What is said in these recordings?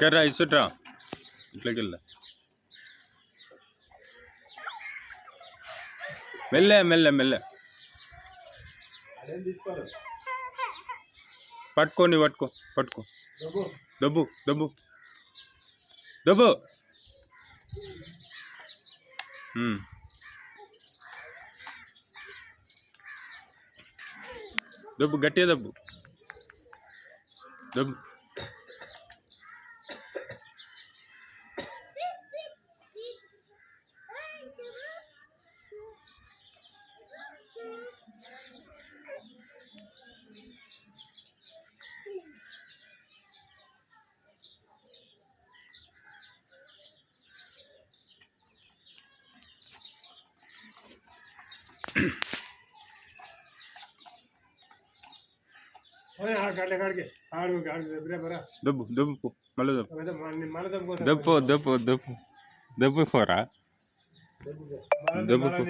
కర్రా ఇసుట్రా ఇట్లోకి వెళ్ళా mellea mellea mellea అదేం తీసుకోరు పట్టుకోని పట్టుకో పట్టుకో డబ్బు దబ్బు దబ్బు దబ్బు ఉమ్. దబ్బు గట్టిగా దబ్బు దబ్బు పోయి దబ్బు దబ్బు. మళ్ళీ దబ్బు. దబ్బు దబ్బు దబ్బు. దబ్బు పోరా. దమ్ముకోతాను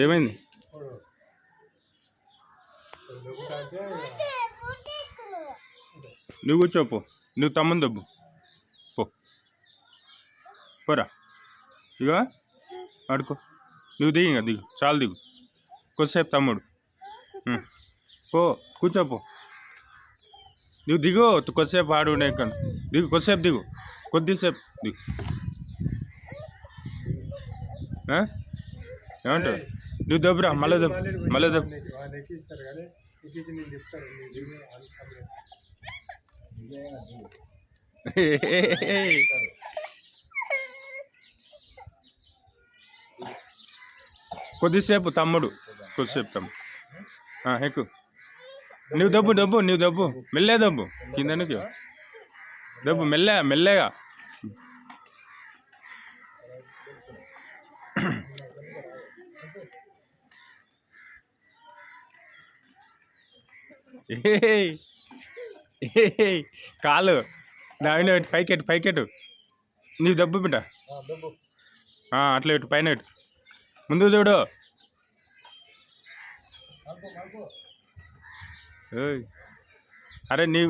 ఏమైంది? నువ్వు కూర్చో పో. నువ్వు తమ్ముని దబ్బు. పో. పోరా. ఇగో ఆడుకో. నువ్వు దిగు ఇంకా దిగు. చాలు దిగు. కొద్దిసేపు తమ్ముడు. పో కూర్చో పో. నువ్వు దిగు కొద్దిసేపు ఆడు ఇక్కడ. దిగు కొద్దిసేపు దిగు. కొద్దిసేపు దిగు. ఏమంటావు నువ్వు దెబ్బరా మళ్ళీ దెబ్బ మళ్ళీ దెబ్బ. కొద్దిసేపు తమ్ముడు కొద్దిసేపు తమ్ముడు. ఎక్కువ ఎక్కు. నువ్వు దబ్బు దబ్బు నువ్వు దబ్బు. మెల్లే దబ్బు. కిందనికి. దబ్బు మెల్లే మెల్లగా. కాలు. దాని పైకెట్టు పైకెట్టు. నీ దబ్బు బిడ్డ. అట్లా ఇటు పైన ఇటు ముందు చూడు. అరే నీ